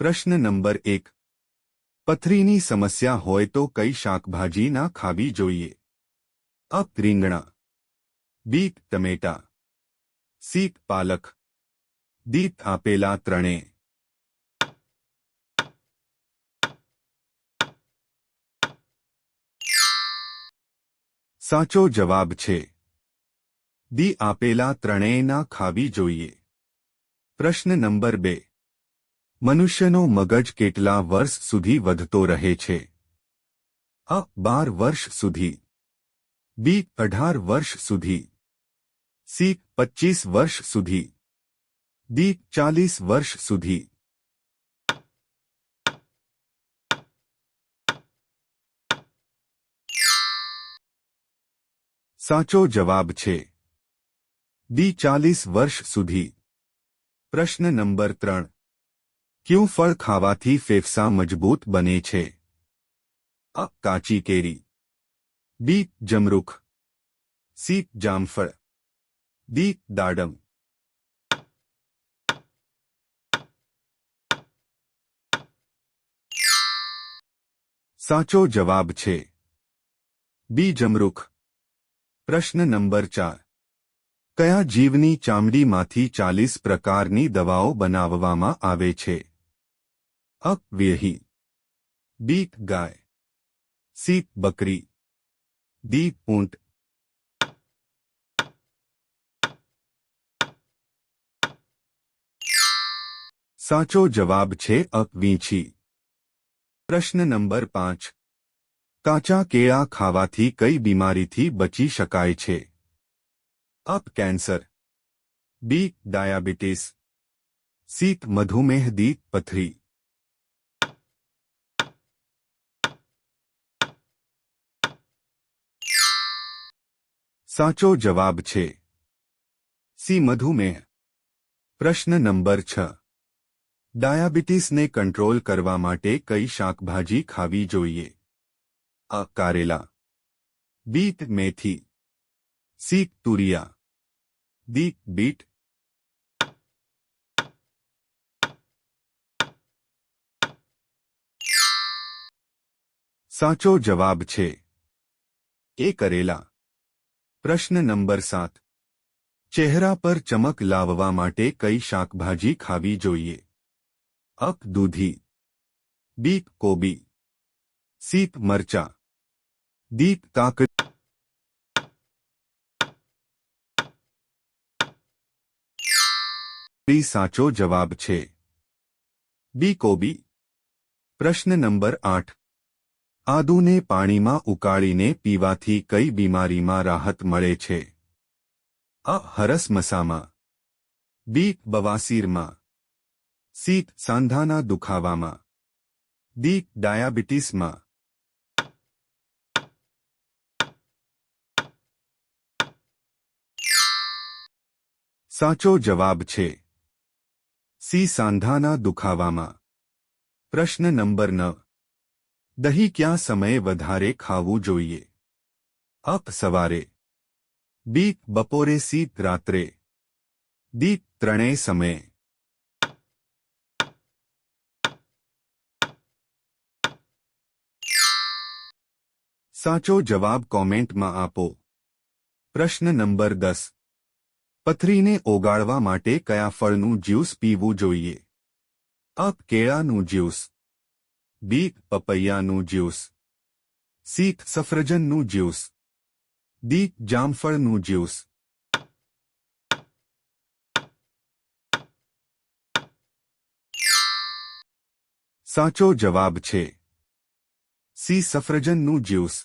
પ્રશ્ન નંબર એક પથરીની સમસ્યા હોય તો કઈ શાકભાજી ના ખાવી જોઈએ અ રીંગણા બી ટમેટા સી પાલક દી આપેલા ત્રણે સાચો જવાબ છે દી આપેલા ત્રણેયના ખાવી જોઈએ પ્રશ્ન નંબર બે मनुष्यનો મગજ કેટલા વર્ષ સુધી વધતો રહે છે અ 12 વર્ષ સુધી બી 18 વર્ષ સુધી સી 25 વર્ષ સુધી ડી 40 વર્ષ સુધી સાચો જવાબ છે ડી 40 વર્ષ સુધી પ્રશ્ન નંબર 3 ક્યું ફળ ખાવાથી ફેફસા મજબૂત બને છે અ કાચી કેરી બી જમરૂખ સી જામફળ દી દાડમ સાચો જવાબ છે બી જમરૂખ પ્રશ્ન નંબર ચાર કયા જીવની ચામડીમાંથી ચાલીસ પ્રકારની દવાઓ બનાવવામાં આવે છે अ वियही बी गाय सी बकरी डी पूंट साचो जवाब छे अ बी ची प्रश्न नंबर 5 કાચા કેળા ખાવાથી કઈ બીમારી થી બચી શકાય છે A cancer B diabetes C मधुमेह દીપ પથરી साचो जवाब छे सी मधुमेह प्रश्न नंबर छ डायाबिटीस ने कंट्रोल करने कई शाक भाजी खावी जोइए अ कारेला बीट मेथी सी तुरिया दी बीट साचो जवाब छे ए करेला प्रश्न नंबर सात चेहरा पर चमक लाववा माटे कई शाकभाजी खावी जोइए अक दूधी बीक कोबी सीप मरचा दीप काक साचो जवाब छे बी कोबी प्रश्न नंबर आठ આદુને પાણીમાં ઉકાળીને પીવાથી કઈ બીમારીમાં રાહત મળે છે અ હરસમસામાં બી બવાસીરમાં સી સાંધાના દુખાવામાં દી ડાયાબિટીસમાં સાચો જવાબ છે સી સાંધાના દુખાવામાં પ્રશ્ન નંબર નવ दही क्या समय वधारे खावो જોઈએ અપ સવારે બીક બપોરે સીત રાત્રે દી ત્રણેય સમયે સાચો જવાબ કોમેન્ટ માં આપો પ્રશ્ન નંબર 10 પથરીને ઓગાળવા માટે કયા ફળનો જ્યુસ પીવો જોઈએ આપ કેળાનો જ્યુસ બી પપૈયાનું જ્યુસ સી સફરજનનું જ્યુસ ડી જામફળનું જ્યુસ સાચો જવાબ છે સી સફરજનનું જ્યુસ